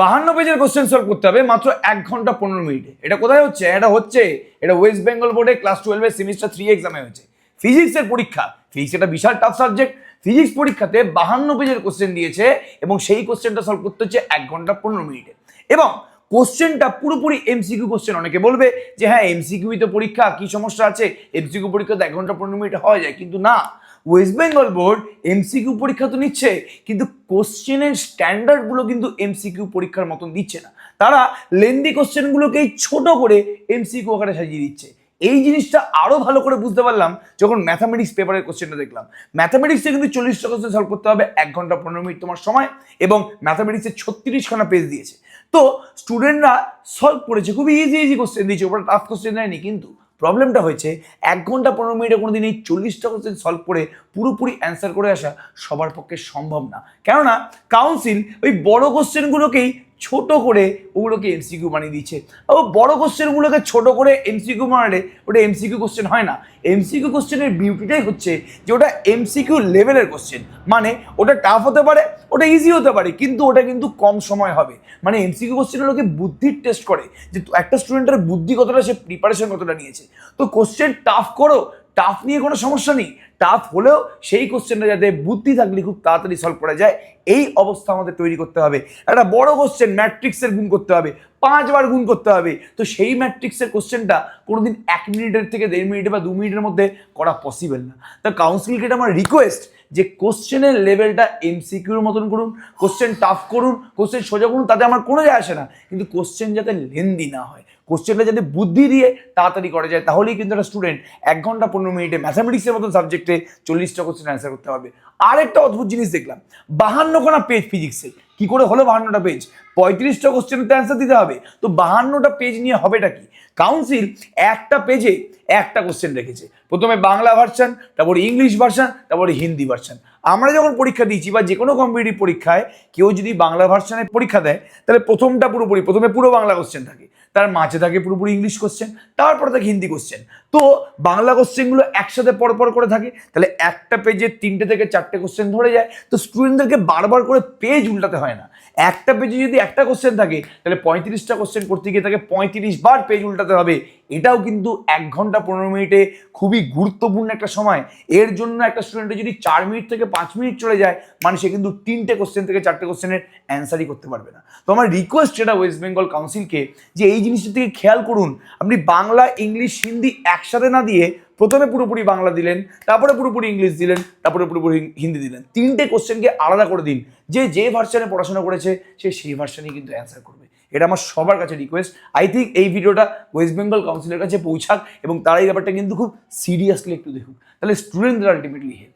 বাহান্ন পেজের question solve করতে হবে, মাত্র এক ঘণ্টা পনেরো মিনিটে। এটা কোথায় হচ্ছে? এটা হচ্ছে, এটা ওয়েস্ট বেঙ্গল বোর্ডে ক্লাস টুয়েলভের সেমিস্টার থ্রি এক্সামে হয়েছে। ফিজিক্সের পরীক্ষা। ফিজিক্স একটা বিশাল টাফ সাবজেক্ট ফিজিক্স পরীক্ষাতে বাহান্ন পেজের কোশ্চেন দিয়েছে এবং সেই কোশ্চেনটা সলভ করতে হচ্ছে এক ঘণ্টা পনেরো মিনিটে। এবং কোশ্চেনটা পুরোপুরি এমসিকিউ কোশ্চেন অনেকে বলবে যে হ্যাঁ এমসিকিউই তো পরীক্ষা, কি সমস্যা আছে? এমসিকিউ পরীক্ষা তো এক ঘণ্টা পনেরো মিনিট হওয়া যায়, কিন্তু না। ওয়েস্ট বেঙ্গল বোর্ড এমসিকিউ পরীক্ষা তো নিচ্ছে, কিন্তু কোশ্চেনের স্ট্যান্ডার্ডগুলো কিন্তু এমসিকিউ পরীক্ষার মতন দিচ্ছে না। তারা লেন্দি কোশ্চেনগুলোকেই ছোট করে এমসিকিউ আকারে সাজিয়ে দিচ্ছে। এই জিনিসটা আরও ভালো করে বুঝতে পারলাম যখন ম্যাথামেটিক্স পেপারের কোশ্চেনটা দেখলাম। ম্যাথামেটিক্সে কিন্তু চল্লিশটা কোশ্চেন সলভ করতে হবে, এক ঘণ্টা পনেরো মিনিট তোমার সময়, এবং ম্যাথামেটিক্সে ছত্রিশখানা পেজ দিয়েছে। তো স্টুডেন্টরা সলভ করেছে, খুবই ইজি ইজি কোশ্চেন দিয়েছে, ওপরে টাফ কোশ্চেন দেয়নি কিন্তু। প্রবলেমটা হয়েছে, এক ঘণ্টা পনেরো মিনিটে কোনো দিন এই চল্লিশটা কোশ্চেন সলভ করে পুরোপুরি অ্যান্সার করে আসা সবার পক্ষে সম্ভব না। কেননা কাউন্সিল ওই বড় কোশ্চেনগুলোকেই ছোট করে ওগুলোকে এমসিকিউ বানিয়ে দিচ্ছে। ও বড় কোশ্চেনগুলোকে ছোট করে এমসিকিউ বানালে ওটা এমসিকিউ কোশ্চেন হয় না। এমসিকিউ কোশ্চেনের বিউটিটাই হচ্ছে যে ওটা এমসিকিউ লেভেলের কোশ্চেন মানে ওটা টাফ হতে পারে, ওটা ইজি হতে পারে, কিন্তু ওটা কিন্তু কম সময় হবে। মানে এমসিকিউ কোশ্চেনের লোকে বুদ্ধির টেস্ট করে যে একটা স্টুডেন্টের বুদ্ধি কতটা, সে প্রিপারেশন কতটা নিয়েছে। তো কোশ্চেন টাফ করো টাফ নিয়ে কোনো সমস্যা নেই। টাফ হলেও সেই কোশ্চেনটা যাতে বুদ্ধি থাকলে খুব তাড়াতাড়ি সলভ করা যায়, এই অবস্থা আমাদের তৈরি করতে হবে। একটা বড় কোশ্চেন ম্যাট্রিক্সের গুণ করতে হবে। পাঁচবার গুণ করতে হবে। তো সেই ম্যাট্রিক্সের কোশ্চেনটা কোনোদিন এক মিনিটের থেকে দেড় মিনিট বা দু মিনিটের মধ্যে করা পসিবল না। তা কাউন্সিলকে এটা আমার রিকোয়েস্ট যে কোশ্চেনের লেভেলটা এমসিকিউর মতন করুন কোশ্চেন টাফ করুন কোশ্চেন সোজা করুন, তাতে আমার কোনো যায় আসে না। কিন্তু কোশ্চেন যাতে লেন্দি না হয় কোশ্চেনটা যাতে বুদ্ধি দিয়ে তাড়াতাড়ি করা যায়, তাহলেই কিন্তু একটা স্টুডেন্ট এক ঘণ্টা পনেরো মিনিটে ম্যাথামেটিক্সের মতন সাবজেক্টে চল্লিশটা কোশ্চেন অ্যান্সার করতে পারবে। আরেকটা অদ্ভুত জিনিস দেখলাম, বাহান্নখানা পেজ ফিজিক্সের কি করে হলো বাহান্নটা পেজ পঁয়ত্রিশটা কোশ্চেনের অ্যান্সার দিতে হবে। তো বাহান্নটা পেজ নিয়ে হবেটা কি? কাউন্সিল একটা পেজে একটা কোশ্চেন রেখেছে। প্রথমে বাংলা ভার্সান তারপরে ইংলিশ ভার্সান তারপরে হিন্দি ভার্সান আমরা যখন পরীক্ষা দিয়েছি বা যে কোনো কম্পিটিটিভ পরীক্ষায় কেউ যদি বাংলা ভার্সানে পরীক্ষা দেয়, তাহলে প্রথমটা পুরোপুরি, প্রথমে পুরো বাংলা কোশ্চেন থাকে। তার মাঝে থাকে পুরোপুরি ইংলিশ কোশ্চেন তারপরে থাকে হিন্দি কোশ্চেন তো বাংলা কোশ্চেনগুলো একসাথে পরপর করে থাকে, তাহলে একটা পেজে তিনটে থেকে চারটে কোশ্চেন ধরে যায়, তো স্টুডেন্টদেরকে বারবার করে পেজ উল্টাতে হয় না। একটা পেজে যদি একটা কোশ্চেন থাকে, তাহলে পঁয়ত্রিশটা কোশ্চেন করতে গিয়ে তাকে পঁয়ত্রিশ বার পেজ উল্টাতে হবে। এটাও কিন্তু এক ঘণ্টা পনেরো মিনিটে খুবই গুরুত্বপূর্ণ একটা সময়। এর জন্য একটা স্টুডেন্টের যদি চার মিনিট থেকে পাঁচ মিনিট চলে যায় মানে সে কিন্তু তিনটে কোশ্চেন থেকে চারটে কোশ্চেনের অ্যান্সারই করতে পারবে না। তো আমার রিকোয়েস্ট এটা ওয়েস্ট বেঙ্গল কাউন্সিলকে যে এই জিনিসটা থেকে খেয়াল করুন, আপনি বাংলা, ইংলিশ, হিন্দি একসাথে না দিয়ে প্রথমে পুরোপুরি বাংলা দিলেন, তারপরে পুরোপুরি ইংলিশ দিলেন, তারপরে পুরোপুরি হিন্দি দিলেন। তিনটে কোশ্চেনকে আলাদা করে দিন। যে যে ভার্সানে পড়াশোনা করেছে, সে সেই ভার্সানেই কিন্তু অ্যান্সার করবে। এটা আমার সবার কাছে রিকোয়েস্ট আই থিঙ্ক এই ভিডিওটা ওয়েস্ট বেঙ্গল কাউন্সিলের কাছে পৌঁছাক এবং তারা এই ব্যাপারটা কিন্তু খুব সিরিয়াসলি একটু দেখুক। তাহলে স্টুডেন্টদের আলটিমেটলি হেল্প